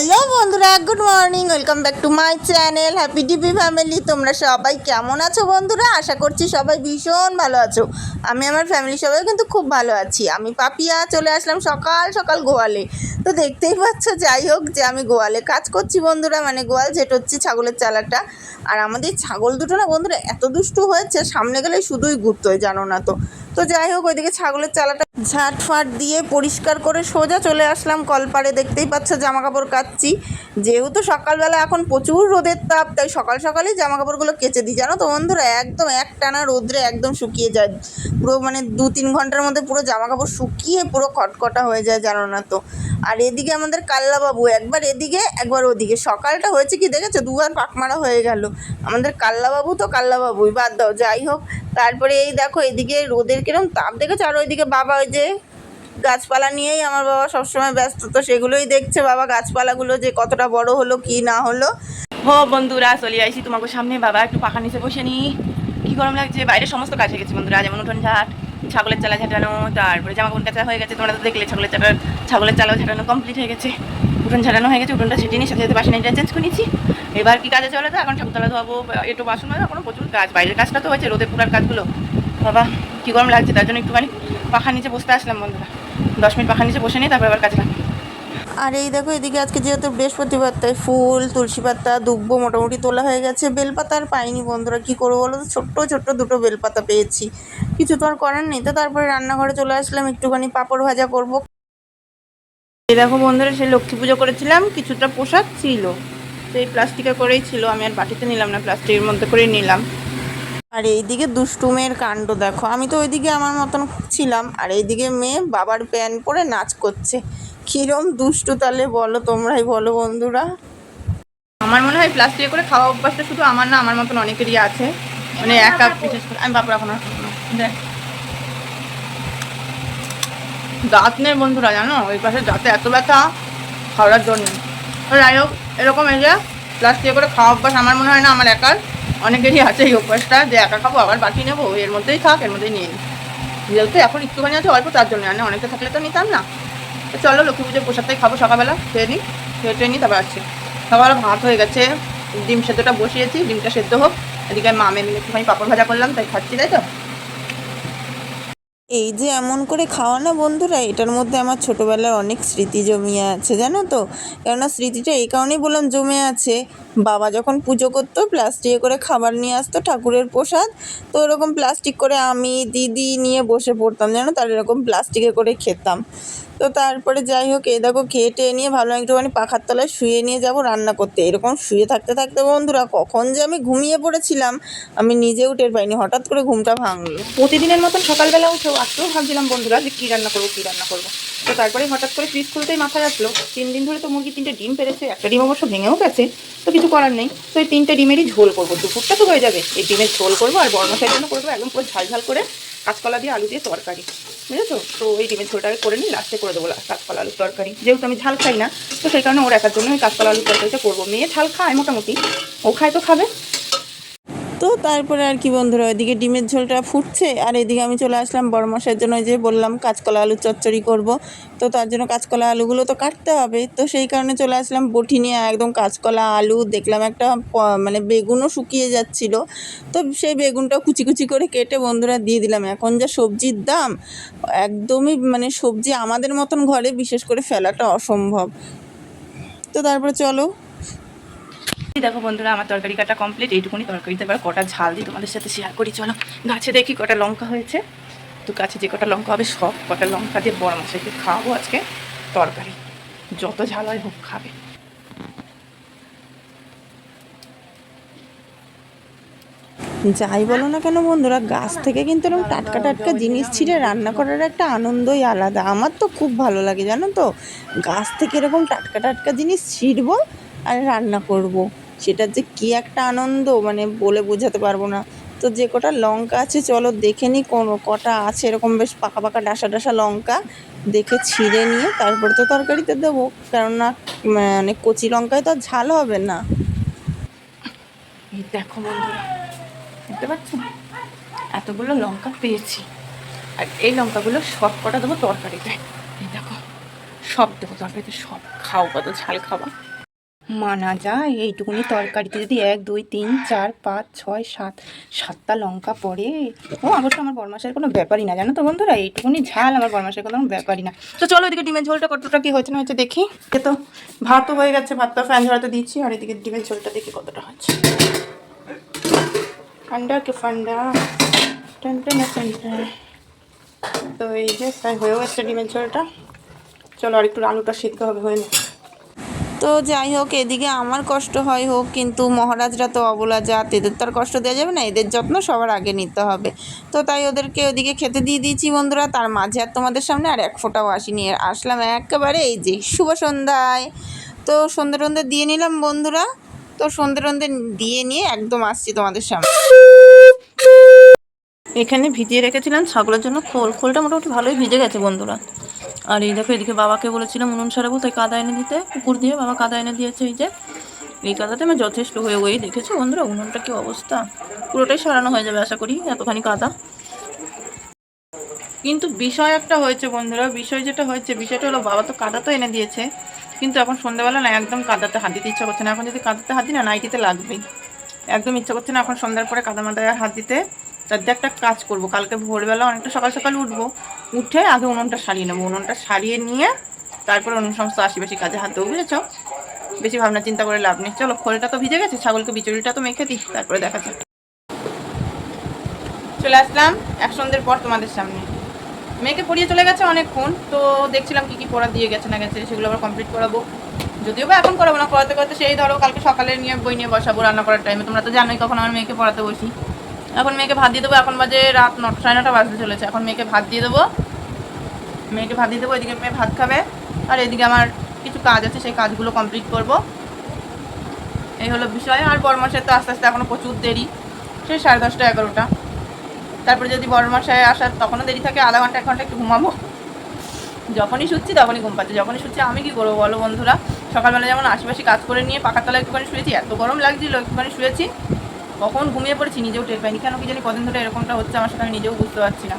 Hello বন্ধুরা good morning welcome back to my channel happy DP family তোমরা সবাই কেমন আছো বন্ধুরা? আশা করছি সবাই ভীষণ ভালো আছো। আমি আমার ফ্যামিলি সবাই কিন্তু খুব ভালো আছি। আমি পাপিয়া, চলে আসলাম সকাল সকাল গোয়ালে। তো দেখতেই পাচ্ছ, যাই হোক যে আমি গোয়ালে কাজ করছি বন্ধুরা মানে গোয়াল যেটা হচ্ছে ছাগলের চালাটা। আর আমাদের ছাগল দুটো না বন্ধুরা, এত দুষ্টু হয়েছে, সামনে গেলে শুধুই ঘুরতে হয়, জানো না তো। তো যাই হোক, ওইদিকে ছাগলের চালাটা ঝাঁট ফাট দিয়ে পরিষ্কার করে সোজা চলে আসলাম কলপাড়ে। দেখতেই পাচ্ছ জামা কাপড় কাচ্ছি যেহেতু সকালবেলা এখন প্রচুর রোদের তাপ, তাই সকাল সকালেই জামা কাপড়গুলো কেচে দিই। জানো তো বন্ধুরা, একদম এক টানা রোদ্রে একদম শুকিয়ে যায়। পুরো মানে দু তিন ঘণ্টার মধ্যে পুরো জামা কাপড় শুকিয়ে পুরো খটখটা হয়ে যায়, জানো না তো। আর এদিকে আমাদের কাল্লাবাবু, একবার এদিকে, একবার ওদিকে। সকালটা হয়েছে কি দেখেছ? দুবার পাকমারা হয়ে গেল। আমাদের কাল্লাবাবু তো কাল্লাবাবুই, বাদ দাও, যাই হোক। তারপরে এই দেখো, এদিকে রোদের কিরম তাপ দেখেছ? আর ওইদিকে বাবা ওই যে গাছপালা নিয়েই আমার বাবা সবসময় ব্যস্ত, তো সেগুলোই দেখছে বাবা গাছপালাগুলো যে কতটা বড় হলো, কি না হলো। হো বন্ধুরা, চলে আইসি তোমাকে সামনে। বাবা, একটু পাখা নিচে বসে নি। কি গরম লাগছে? বাইরে সমস্ত কাজ হয়ে গেছে বন্ধুরা, যেমন উঠোন ঝাট, ছাগলের চালা ঝাঁটানো, তারপরে জামা কাপড় কাচা হয়ে গেছে। তোমরা তো দেখলে, ছাগলের চালা ছাগলের চালাও ঝাঁটানো কমপ্লিট হয়ে গেছে। উঠোন ঝাঁটানো হয়ে গেছে, উঠোনটা ছেটে নিয়ে সাথে সাথে বাসন চেঞ্জ করে নিচ্ছি এবার কি কাজে চলে তো এখন ঠাকুরতলা ধোয়াবো একটু বাসন হয় এখনও প্রচুর কাজ। বাইরের কাজটা তো হয়েছে, রোদে পুরার কাজগুলো। বাবা, কী গরম লাগছে, তার জন্য একটুখানি পাখা নিচে বসতে আসলাম বন্ধুরা। দশ মিনিট পাখা নিচে বসে নিয়ে তারপর আবার কাজ লাগবে। আর এই দেখো, এদিকে আজকে যেহেতু বৃহস্পতিবার, তাই ফুল, তুলসী পাতা, দুব্বো মোটামুটি তোলা হয়ে গেছে। বেলপাতা আর পাইনি বন্ধুরা, কী করব বলো তো? ছোট্ট ছোট্ট দুটো বেলপাতা পেয়েছি। কিছু তো আর করার নেই। তো তারপরে রান্নাঘরে চলে আসলাম, একটুখানি পাঁপড় ভাজা করব। এই দেখো বন্ধুরা, সেই লক্ষ্মী পুজো করেছিলাম, কিছুটা পোশাক ছিল। সেই প্লাস্টিকে করেই ছিল, আমি আর বাটিতে নিলাম না, প্লাস্টিকের মধ্যে করেই নিলাম। আর এইদিকে দুষ্টুমের কাণ্ড দেখো। আমি তো ওইদিকে আমার মতন ছিলাম, আর এইদিকে মেয়ে বাবার প্যান্ট পরে নাচ করছে। কিরম দুষ্টু তাহলে বলো তোমরাই বলো বন্ধুরা। আমার মনে হয় প্লাস্টিকে করে খাওয়া অভ্যাসটা শুধু আমার না, আমার মতন অনেকেরই আছে। মানে একা, বিশেষ করে আমি বাপরা এখন দেখ। দাঁত নেই বন্ধুরা, জানো? ওই পাশে দাঁতে এত ব্যথা, খাওয়ার জন্য। যাই হোক, এরকম এই যে প্লাস্টিকে করে খাওয়া অভ্যাস আমার মনে হয় না আমার একার। অনেকেরই আছে এই অভ্যাসটা, যে একা খাব, আবার বাকি নেব, এর মধ্যেই থাক, এর মধ্যেই নিয়ে যেহেতু এখন একটুখানি আছে, অল্প, তার জন্য। আর অনেকে থাকলে তো নিতাম না। তো চলো, লক্ষ্মী পুজোর প্রসাদটাই খাব সকালবেলা, খেয়ে নিই খেয়ে টেয়ে নিই তারপর আসছি। সকালে ভাত হয়ে গেছে, ডিম সেদ্ধটা বসিয়েছি, ডিমটা সেদ্ধ হোক। এদিকে মামে মিলে একটুখানি পাপড় ভাজা করলাম, তাই খাচ্ছি, তাই তো? এই যে এমন করে খাওয়া না বন্ধুরা, এটার মধ্যে আমার ছোটোবেলার অনেক স্মৃতি জমিয়ে আছে, জানো তো? কেননা স্মৃতিটা এই কারণেই বললাম জমে আছে। বাবা যখন পুজো করতো প্লাস্টিকে করে খাবার নিয়ে আসতো, ঠাকুরের প্রসাদ। তো ওরকম প্লাস্টিক করে আমি, দিদি নিয়ে বসে পড়তাম জানো তার এরকম প্লাস্টিকে করে খেতাম। তো তারপরে যাই হোক, এই দেখো খেয়ে টেয়ে নিয়ে ভাবলাম একটুখানি পাখার তলায় শুয়ে নিয়ে যাব রান্না করতে। এরকম শুয়ে থাকতে থাকতে বন্ধুরা, কখন যে আমি ঘুমিয়ে পড়েছিলাম, আমি নিজেও টের পাইনি, হঠাৎ করে ঘুমটা ভাঙলো। প্রতিদিনের মতন সকালবেলা উঠেও আজকেও ভাবছিলাম বন্ধুরা যে কী রান্না করব, কী রান্না করব। তো তারপরে হঠাৎ করে ফ্রিজ খুলতেই মাথায় আসলো। তিন দিন ধরে তো মুরগি তিনটে ডিম পেরেছে, একটা ডিম অবশ্য ভেঙেও গেছে, তো কিছু করার নেই। তো এই তিনটে ডিমেরই ঝোল করব, দুপুরটা তো হয়ে যাবে। এই ডিমের ঝোল করব আর বড় মশাইয়ের জন্য করব একদম পুরো ঝাল ঝাল করে কাঁচকলা দিয়ে আলু দিয়ে তরকারি। বুঝেছ? তো এই ডিমের ঝোলটাকে করে নিই লাস্টে করে দেবো কাঁচকলা আলুর তরকারি। যেহেতু আমি ঝাল খাই না, তো সেই কারণে ওর একার জন্য ওই কাঁচকলা আলুর তরকারিটা করব। মেয়ে ঝাল খায় মোটামুটি, ও খায় তো খাবে। তো তারপরে আর কি বন্ধুরা, ওইদিকে ডিমের ঝোলটা ফুটছে, আর এদিকে আমি চলে আসলাম বড় মশাইয়ের জন্য যে বললাম কাঁচকলা আলু চচ্চড়ি করব। তো তার জন্য কাঁচকলা আলুগুলো তো কাটতে হবে, তো সেই কারণে চলে আসলাম বটি নিয়ে একদম কাঁচকলা আলু, দেখলাম একটা মানে বেগুনও শুকিয়ে যাচ্ছিল। তো সেই বেগুনটা কুচি কুচি করে কেটে বন্ধুরা দিয়ে দিলাম। এখন যা সবজির দাম, একদমই মানে সবজি আমাদের মতন ঘরে বিশেষ করে ফেলাটা অসম্ভব। তো তারপরে চলো দেখো বন্ধুরা, আমার তরকারি কাটা কমপ্লিট এইটুকুনি তরকারিতে এবার কটা ঝাল দিই তোমাদের সাথে শেয়ার করি। চলো, গাছে দেখি কটা লঙ্কা হয়েছে। তো গাছে যে কটা লঙ্কা হবে, সব কটা লঙ্কা দিয়ে বড় মশাইকে খাওয়াবো আজকে তরকারি। যত ঝাল হয় হোক, খাবে। যাই বলো না কেন বন্ধুরা, গাছ থেকে কিন্তু এরকম টাটকা টাটকা জিনিস ছিঁড়ে রান্না করার একটা আনন্দই আলাদা। আমার তো খুব ভালো লাগে, জানো তো? গাছ থেকে এরকম টাটকা টাটকা জিনিস ছিঁড়বো আর রান্না করব। সেটার যে কী একটা আনন্দ মানে বলে বোঝাতে পারব না। তো যে কটা লঙ্কা আছে, চলো দেখে নিই কোনো, কটা আছে এরকম বেশ পাকা পাকা ডাসা ডাসা লঙ্কা। দেখে ছিঁড়ে নিয়ে তারপরে তো তরকারিতে দেবো। কেননা মানে কচি লঙ্কায় তো ঝাল হবে না। দেখো বন্ধুরা, দেখতে এতগুলো লঙ্কা পেয়েছি। আর এই লঙ্কাগুলো সব কটা দেবো তরকারিতে। এই দেখো, সব দেবো তরকারিতে, সব খাও কত ঝাল খাওয়া মানা যায়। এইটুকুনি তরকারিতে যদি এক, দুই, তিন, চার, পাঁচ, ছয়, সাত, সাতটা লঙ্কা পড়ে। ও, অবশ্য আমার বরমাসের কোনো ব্যাপারই না। জানো তো বন্ধুরা, এইটুকুনি ঝাল আমার বরমাসের কোনো ব্যাপারই না। তো চলো এদিকে ডিমের ঝোলটা কতটা কী হয়েছে না হচ্ছে দেখি। এ তো ভাতও হয়ে গেছে ভাতটা ফ্যান ঝরাতে দিচ্ছি। আর এদিকে ডিমের ঝোলটা দেখি কতটা হচ্ছে ফান্ডা কে ফান্ডা। তো এই যে হয়েও গেছে ডিমের ঝোলটা। চলো আর একটু আলুটা সিদ্ধ হবে, হয়ে যাবে তো যাই হোক, এদিকে আমার কষ্ট হয় হোক, কিন্তু মহারাজরা তো অবলা জাত, এদের তো আর কষ্ট দেওয়া যাবে না, এদের যত্ন সবার আগে নিতে হবে। তো তাই ওদেরকে ওদিকে খেতে দিয়ে দিয়েছি বন্ধুরা, তার মাঝে আর তোমাদের সামনে আর এক ফোঁটাও আসিনি, আর আসলাম একেবারে এই যে শুভ সন্ধ্যায়। তো সন্ধ্যে টন্ধে দিয়ে নিলাম বন্ধুরা, তো সন্ধ্যে টন্ধে দিয়ে নিয়ে একদম আসছি তোমাদের সামনে। এখানে ভিজিয়ে রেখেছিলাম ছাগলের জন্য খোল, খোলটা মোটামুটি ভালোই ভিজে গেছে বন্ধুরা। আর এই দেখো, এদিকে বাবাকে বলেছিলাম উনুন সারাবো তাই কাদা এনে দিতে কুকুর দিয়ে বাবা কাদা এনে দিয়েছে এই যে। এই কাদাতে আমার যথেষ্ট হয়ে ওই দেখেছ বন্ধুরা, উনুনটা কি অবস্থা? পুরোটাই সারানো হয়ে যাবে, আশা করি, এতখানি কাদা। কিন্তু বিষয় একটা হয়েছে বন্ধুরা, বিষয় যেটা হয়েছে, বিষয়টা হলো বাবা তো কাদা তো এনে দিয়েছে, কিন্তু এখন সন্ধ্যাবেলা না, একদম কাদাতে হাত দিতে ইচ্ছা করছে না। এখন যদি কাদাতে হাত দিই না, নাইটিতে লাগবেই। একদম ইচ্ছা করছে না, এখন সন্ধ্যার পরে কাদা মাদায় হাত দিতে। তার দিয়ে একটা কাজ করব। কালকে ভোরবেলা অনেকটা সকাল সকাল উঠবো। উঠে আগে উনুনটা সারিয়ে নেব। উনুনটা সারিয়ে নিয়ে তারপরে অন্য সমস্ত আশিপাশি কাজে হাত দেবো, বুঝেছ? বেশি ভাবনা চিন্তা করে লাভ নেই। চলো খোলটা তো ভিজে গেছে, ছাগলকে বিচুরিটা তো মেখে দিই, তারপরে দেখা যাক চলে আসলাম এক সন্ধ্যের পর তোমাদের সামনে। মেয়েকে পড়িয়ে চলে গেছে অনেকক্ষণ, তো দেখছিলাম কি কি পড়া দিয়ে গেছে না গেছে, সেগুলো আবার কমপ্লিট করাবো। যদিও বা এখন করাবো না, করাতে করাতে সেই ধরো কালকে সকালে নিয়ে বই নিয়ে বসাবো, রান্না করার টাইমে তোমরা তো জানোই কখন আমার মেয়েকে পড়াতে বসি। এখন মেয়েকে ভাত দিয়ে দেবো, এখন বাজে রাত নটা, সাড়ে নটা বাজতে চলেছে। এখন মেয়েকে ভাত দিয়ে দেবো। মেয়েকে ভাত দিয়ে দেবো, এদিকে মেয়ে ভাত খাবে। আর এদিকে আমার কিছু কাজ আছে, সেই কাজগুলো কমপ্লিট করব। এই হলো বিষয়। আর বড় মাসের তো আস্তে আস্তে এখনও প্রচুর দেরি। সেই সাড়ে দশটা এগারোটা। তারপরে যদি বড় মশাই আসার তখনও দেরি থাকে, আধা ঘণ্টা, এক ঘণ্টা একটু ঘুমাবো। যখনই শুচ্ছি তখনই ঘুম পাচ্ছে। যখনই শুচ্ছি, আমি কি করব বলো বন্ধুরা? সকালবেলা যেমন আশেপাশে কাজ করে নিয়ে পাখার তলায় একটুখানি শুয়েছি, এত গরম লাগছিল, একটুখানি শুয়েছি। কখন ঘুমিয়ে পড়েছি নিজেও টের পাইনি। কেন কি জানি কদিন ধরে এরকমটা হচ্ছে, আমার সাথে আমি নিজেও বুঝতে পারছি না।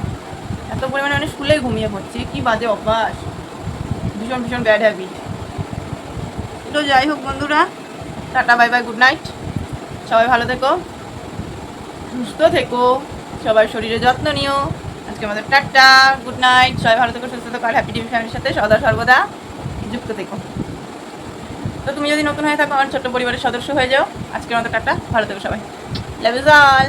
এত পরিমাণে মানে শুলেই ঘুমিয়ে পড়ছি, কি বাজে অভ্যাস। ভীষণ ভীষণ ব্যাড হ্যাবিট তো যাই হোক বন্ধুরা, tata bye bye good night সবাই ভালো থেকো, সুস্থ থেকো, সবার শরীরের যত্ন নিও। আজকে আমাদের টাটা গুড নাইট সবাই ভালো থেকো, সুস্থ থেকো, আর হ্যাপি টিভি ফ্যামিলির সাথে সদা সর্বদা যুক্ত থেকো। তো তুমি যদি নতুন হয়ে থাকো, আমার ছোট্ট পরিবারের সদস্য হয়ে যাও। আজকের মতো টাটা, ভালো থেকো সবাই। Love you all